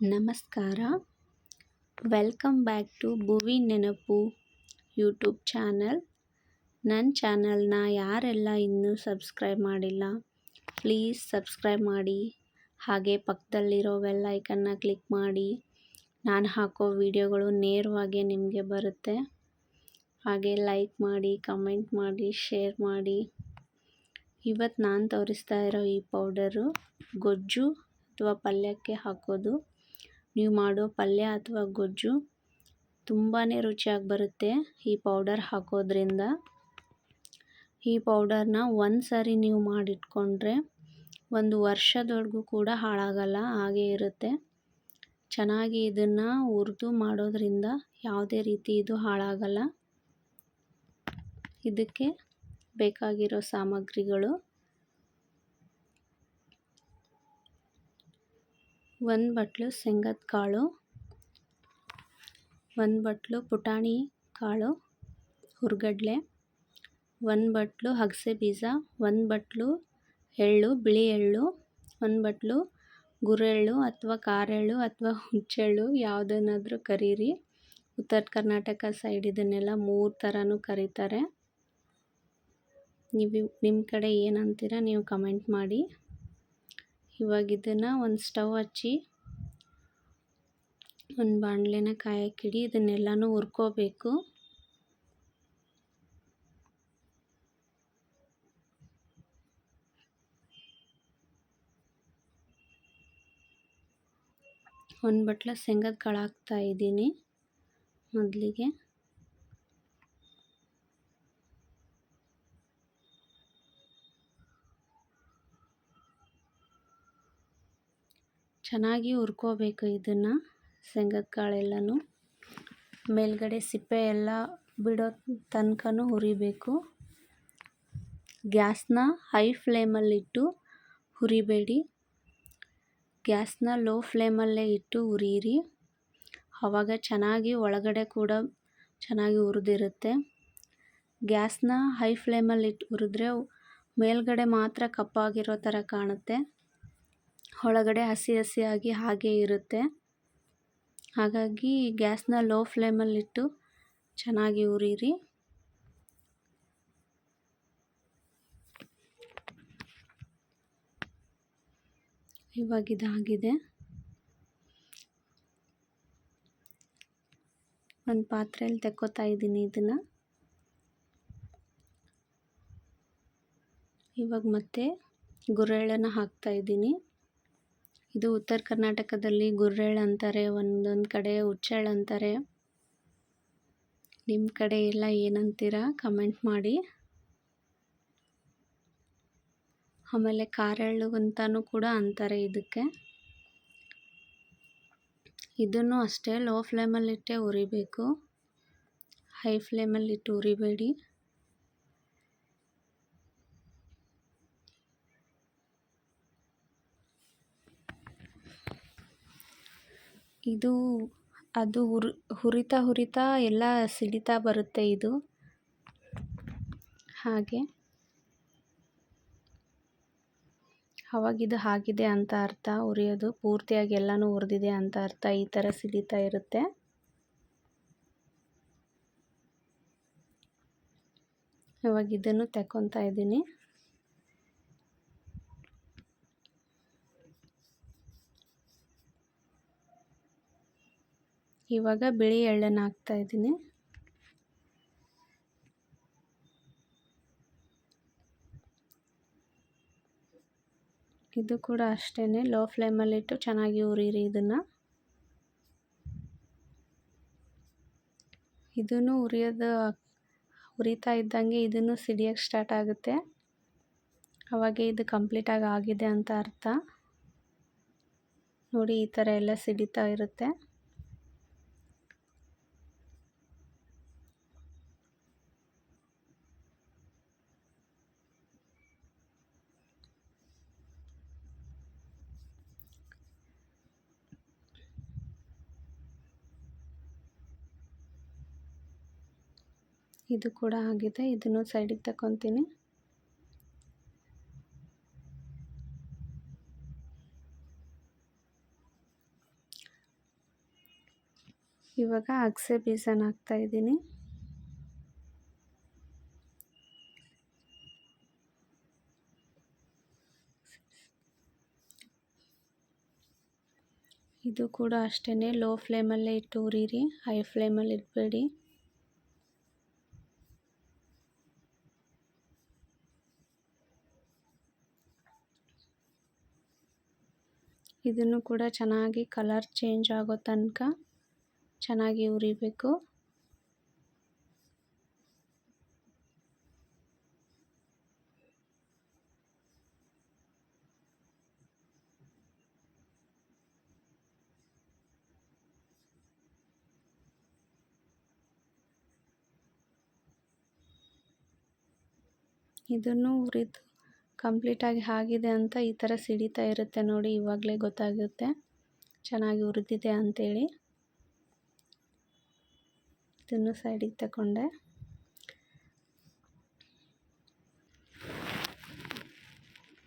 ನಮಸ್ಕಾರ. Welcome back to ಭುವಿ ನೆನಪು YouTube channel ನನ್ನ ಚಾನಲ್ನ ಯಾರೆಲ್ಲ ಇನ್ನೂ ಸಬ್ಸ್ಕ್ರೈಬ್ ಮಾಡಿಲ್ಲ ಪ್ಲೀಸ್ ಸಬ್ಸ್ಕ್ರೈಬ್ ಮಾಡಿ. ಹಾಗೆ ಪಕ್ಕದಲ್ಲಿರೋ ಬೆಲ್ ಐಕನ್ನ ಕ್ಲಿಕ್ ಮಾಡಿ. ನಾನು ಹಾಕೋ ವಿಡಿಯೋಗಳು ನೇರವಾಗಿ ನಿಮಗೆ ಬರುತ್ತೆ. ಹಾಗೆ ಲೈಕ್ ಮಾಡಿ ಕಮೆಂಟ್ ಮಾಡಿ ಶೇರ್ ಮಾಡಿ. ಇವತ್ತು ನಾನು ತೋರಿಸ್ತಾ ಇರೋ ಈ ಪೌಡರು ಗೊಜ್ಜು ಅಥವಾ ಪಲ್ಯಕ್ಕೆ ಹಾಕೋದು. ನೀವು ಮಾಡೋ ಪಲ್ಯ ಅಥವಾ ಗೊಜ್ಜು ತುಂಬಾ ರುಚಿಯಾಗಿ ಬರುತ್ತೆ ಈ ಪೌಡರ್ ಹಾಕೋದ್ರಿಂದ. ಈ ಪೌಡರ್ನ ಒಂದು ಸಾರಿ ನೀವು ಮಾಡಿಟ್ಕೊಂಡ್ರೆ ಒಂದು ವರ್ಷದವರೆಗೂ ಕೂಡ ಹಾಳಾಗಲ್ಲ, ಹಾಗೇ ಇರುತ್ತೆ. ಚೆನ್ನಾಗಿ ಇದನ್ನು ಹುರಿದು ಮಾಡೋದ್ರಿಂದ ಯಾವುದೇ ರೀತಿ ಇದು ಹಾಳಾಗಲ್ಲ. ಇದಕ್ಕೆ ಬೇಕಾಗಿರೋ ಸಾಮಗ್ರಿಗಳು ಒಂದು ಬಟ್ಲು ಶೇಂಗದ ಕಾಳು, ಒಂದು ಬಟ್ಲು ಪುಟಾಣಿ ಕಾಳು, ಹುರ್ಗಡ್ಲೆ, ಒಂದು ಬಟ್ಲು ಅಗಸೆ ಬೀಜ, ಒಂದು ಬಟ್ಲು ಎಳ್ಳು, ಬಿಳಿ ಎಳ್ಳು, ಒಂದು ಬಟ್ಲು ಗುರೆಳ್ಳು ಅಥವಾ ಕಾರೆಳ್ಳು ಅಥವಾ ಹುಚ್ಚೆಳ್ಳು ಯಾವುದನ್ನಾದರೂ ಕರೀರಿ. ಉತ್ತರ ಕರ್ನಾಟಕ ಸೈಡ್ ಇದನ್ನೆಲ್ಲ ಮೂರು ಥರನೂ ಕರೀತಾರೆ. ನೀವು ನಿಮ್ಮ ಕಡೆ ಏನಂತೀರ ನೀವು ಕಮೆಂಟ್ ಮಾಡಿ. ಇವಾಗ ಇದನ್ನು ಒಂದು ಸ್ಟವ್ ಹಚ್ಚಿ, ಒಂದು ಬಾಣಲೆನ ಕಾಯಕ್ಕಿಡಿ ಇದನ್ನೆಲ್ಲನೂ ಹುರ್ಕೋಬೇಕು. ಒಂದು ಬಟ್ಲ ಶೇಂಗದ ಕಾಳು ಹಾಕ್ತಾ ಇದ್ದೀನಿ ಮೊದಲಿಗೆ. ಚೆನ್ನಾಗಿ ಹುರ್ಕೋಬೇಕು ಇದನ್ನು ಶೇಂಗದ ಕಾಳೆಲ್ಲನೂ ಮೇಲ್ಗಡೆ ಸಿಪ್ಪೆ ಎಲ್ಲ ಬಿಡೋ ತನಕ ಹುರಿಬೇಕು. ಗ್ಯಾಸ್ನ ಹೈ ಫ್ಲೇಮಲ್ಲಿಟ್ಟು ಹುರಿಬೇಡಿ. ಗ್ಯಾಸ್ನ ಲೋ ಫ್ಲೇಮಲ್ಲೇ ಇಟ್ಟು ಹುರಿಯಿರಿ. ಆವಾಗ ಚೆನ್ನಾಗಿ ಒಳಗಡೆ ಕೂಡ ಚೆನ್ನಾಗಿ ಹುರಿದಿರುತ್ತೆ. ಗ್ಯಾಸ್ನ ಹೈ ಫ್ಲೇಮಲ್ಲಿಟ್ಟು ಹುರಿದ್ರೆ ಮೇಲ್ಗಡೆ ಮಾತ್ರ ಕಪ್ಪಾಗಿರೋ ಥರ ಕಾಣುತ್ತೆ. ಒಳಗಡೆ ಹಸಿ ಹಸಿಯಾಗಿ ಹಾಗೆ ಇರುತ್ತೆ. ಹಾಗಾಗಿ ಗ್ಯಾಸ್ನ ಲೋ ಫ್ಲೇಮಲ್ಲಿಟ್ಟು ಚೆನ್ನಾಗಿ ಉರಿರಿ ಇವಾಗ ಇದಾಗಿದೆ. ಒಂದು ಪಾತ್ರೆಯಲ್ಲಿ ತೆಕ್ಕೋತಾ ಇದ್ದೀನಿ ಇದನ್ನು. ಇವಾಗ ಮತ್ತೆ ಗುರೆಳ್ಳನ್ನು ಹಾಕ್ತಾ ಇದ್ದೀನಿ. ಇದು ಉತ್ತರ ಕರ್ನಾಟಕದಲ್ಲಿ ಗುರ್ರೆಳ್ ಅಂತಾರೆ, ಒಂದೊಂದು ಕಡೆ ಹುಚ್ಚೆಳ್ ಅಂತಾರೆ. ನಿಮ್ಮ ಕಡೆ ಎಲ್ಲ ಏನಂತೀರ? ಕಮೆಂಟ್ ಮಾಡಿ. ಆಮೇಲೆ ಕಾರೆಳ್ಳು ಅಂತಲೂ ಕೂಡ ಅಂತಾರೆ ಇದಕ್ಕೆ. ಇದನ್ನು ಅಷ್ಟೇ ಲೋ ಫ್ಲೇಮಲ್ಲಿಟ್ಟೆ ಉರಿಬೇಕು. ಹೈ ಫ್ಲೇಮಲ್ಲಿಟ್ಟು ಉರಿಬೇಡಿ. ಇದು, ಅದು ಹುರ್, ಹುರಿತಾ ಹುರಿತಾ ಎಲ್ಲ ಸಿಡಿತಾ ಬರುತ್ತೆ ಇದು. ಹಾಗೆ. ಅವಾಗಿದು ಆಗಿದೆ ಅಂತ ಅರ್ಥ. ಉರಿಯೋದು ಪೂರ್ತಿಯಾಗಿ ಎಲ್ಲನೂ ಉರಿದಿದೆ ಅಂತ ಅರ್ಥ. ಈ ಥರ ಸಿಡಿತಾ ಇರುತ್ತೆ. ಇವಾಗ ಇದನ್ನು ತೆಕ್ಕೊತಾ ಇದ್ದೀನಿ. ಇವಾಗ ಬಿಳಿ ಎಳ್ಳನ್ನು ಹಾಕ್ತಾ ಇದ್ದೀನಿ. ಇದು ಕೂಡ ಅಷ್ಟೇ ಲೋ ಫ್ಲೇಮಲ್ಲಿಟ್ಟು ಚೆನ್ನಾಗಿ ಉರಿರಿ ಇದನ್ನು. ಇದನ್ನು ಉರಿಯೋದು, ಉರಿತಾ ಇದ್ದಂಗೆ ಇದನ್ನು ಸಿಡಿಯೋಕ್ಕೆ ಸ್ಟಾರ್ಟ್ ಆಗುತ್ತೆ. ಅವಾಗೆ ಇದು ಕಂಪ್ಲೀಟಾಗಿ ಆಗಿದೆ ಅಂತ ಅರ್ಥ. ನೋಡಿ, ಈ ಥರ ಎಲ್ಲ ಸಿಡಿತಾ ಇರುತ್ತೆ. ಇದು ಕೂಡ ಆಗಿದೆ. ಇದನ್ನು ಸೈಡಿಗೆ ತಗೊತೀನಿ ಇವಾಗ ಅಗಸೆ ಬೀಜನ ಹಾಕ್ತಾ ಇದ್ದೀನಿ. ಇದು ಕೂಡ ಅಷ್ಟೇ ಲೋ ಫ್ಲೇಮಲ್ಲೇ ಇಟ್ಟು ಉರಿರಿ. ಹೈ ಫ್ಲೇಮಲ್ಲಿ ಇಡಬೇಡಿ. ಇದನ್ನು ಕೂಡ ಚೆನ್ನಾಗಿ ಕಲರ್ ಚೇಂಜ್ ಆಗೋ ತನಕ ಚೆನ್ನಾಗಿ ಉರಿಬೇಕು. ಇದನ್ನು ಹುರಿದು ಕಂಪ್ಲೀಟಾಗಿ ಆಗಿದೆ ಅಂತ ಈ ಥರ ಸಿಡಿತಾ ಇರುತ್ತೆ ನೋಡಿ, ಇವಾಗಲೇ ಗೊತ್ತಾಗುತ್ತೆ. ಚೆನ್ನಾಗಿ ಉರಿದಿದೆ ಅಂಥೇಳಿ ಇದನ್ನು ಸೈಡಿಗೆ ತಗೊಂಡೆ.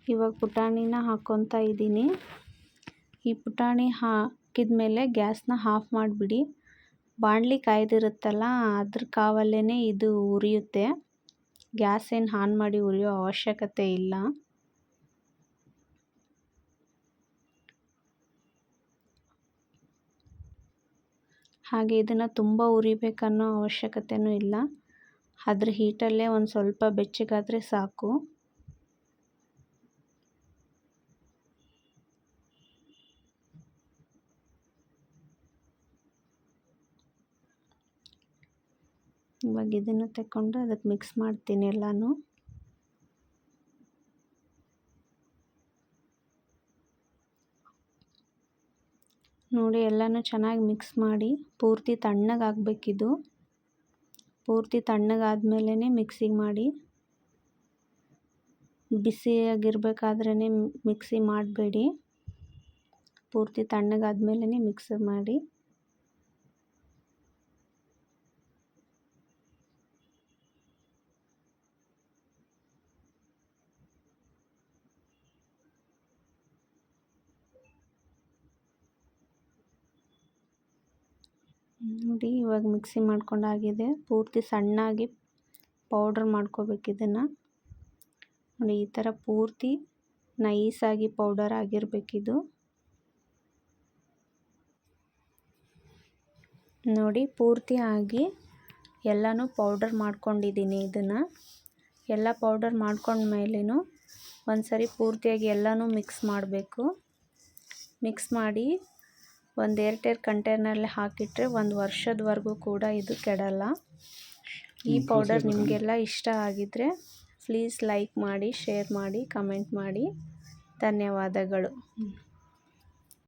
ಇವಾಗ ಪುಟಾಣಿನ ಹಾಕ್ಕೊತಾ ಇದ್ದೀನಿ. ಈ ಪುಟಾಣಿ ಹಾಕಿದ ಮೇಲೆ ಗ್ಯಾಸ್ನ ಆಫ್ ಮಾಡಿಬಿಡಿ. ಬಾಣಲಿ ಕಾಯ್ದಿರುತ್ತಲ್ಲ, ಅದ್ರ ಕಾವಲ್ಲೇ ಇದು ಉರಿಯುತ್ತೆ. ಗ್ಯಾಸ್ ಏನು ಆನ್ ಮಾಡಿ ಉರಿಯೋ ಅವಶ್ಯಕತೆ ಇಲ್ಲ. ಹಾಗೆ ಇದನ್ನು ತುಂಬ ಉರಿಬೇಕನ್ನೋ ಅವಶ್ಯಕತೆಯೂ ಇಲ್ಲ. ಅದ್ರ ಹೀಟಲ್ಲೇ ಒಂದು ಸ್ವಲ್ಪ ಬೆಚ್ಚಗಾದರೆ ಸಾಕು. ಇವಾಗ ಇದನ್ನು ತಗೊಂಡು ಅದಕ್ಕೆ ಮಿಕ್ಸ್ ಮಾಡ್ತೀನಿ ಎಲ್ಲನೂ. ನೋಡಿ ಎಲ್ಲನೂ ಚೆನ್ನಾಗಿ ಮಿಕ್ಸ್ ಮಾಡಿ, ಪೂರ್ತಿ ತಣ್ಣಗಾಗಬೇಕಿದು ಪೂರ್ತಿ ತಣ್ಣಗಾದ್ಮೇಲೆ ಮಿಕ್ಸಿಗೆ ಮಾಡಿ. ಬಿಸಿಯಾಗಿರ್ಬೇಕಾದ್ರೇ ಮಿಕ್ಸಿ ಮಾಡಬೇಡಿ. ಪೂರ್ತಿ ತಣ್ಣಗಾದ್ಮೇಲೇ ಮಿಕ್ಸ್ ಮಾಡಿ. ನೋಡಿ, ಇವಾಗ ಮಿಕ್ಸಿ ಮಾಡ್ಕೊಂಡಾಗಿದೆ ಪೂರ್ತಿ ಸಣ್ಣಾಗಿ ಪೌಡ್ರ್ ಮಾಡ್ಕೋಬೇಕು ಇದನ್ನು. ನೋಡಿ, ಈ ಥರ ಪೂರ್ತಿ ನೈಸಾಗಿ ಪೌಡರ್ ಆಗಿರಬೇಕಿದು ನೋಡಿ, ಪೂರ್ತಿ ಆಗಿ ಎಲ್ಲನೂ ಪೌಡರ್ ಮಾಡ್ಕೊಂಡಿದ್ದೀನಿ ಇದನ್ನು. ಎಲ್ಲ ಪೌಡರ್ ಮಾಡ್ಕೊಂಡ್ಮೇಲೇನು ಒಂದು ಸರಿ ಪೂರ್ತಿಯಾಗಿ ಎಲ್ಲನೂ ಮಿಕ್ಸ್ ಮಾಡಬೇಕು. ಮಿಕ್ಸ್ ಮಾಡಿ ಒಂದು ಏರ್ಟೇರ್ ಕಂಟೈನರ್ಲಿ ಹಾಕಿಟ್ರೆ ಒಂದು ವರ್ಷದವರೆಗೂ ಕೂಡ ಇದು ಕೆಡಲ್ಲ. ಈ ಪೌಡರ್ ನಿಮಗೆಲ್ಲ ಇಷ್ಟ ಆಗಿದ್ದರೆ ಪ್ಲೀಸ್ ಲೈಕ್ ಮಾಡಿ ಶೇರ್ ಮಾಡಿ ಕಮೆಂಟ್ ಮಾಡಿ. ಧನ್ಯವಾದಗಳು.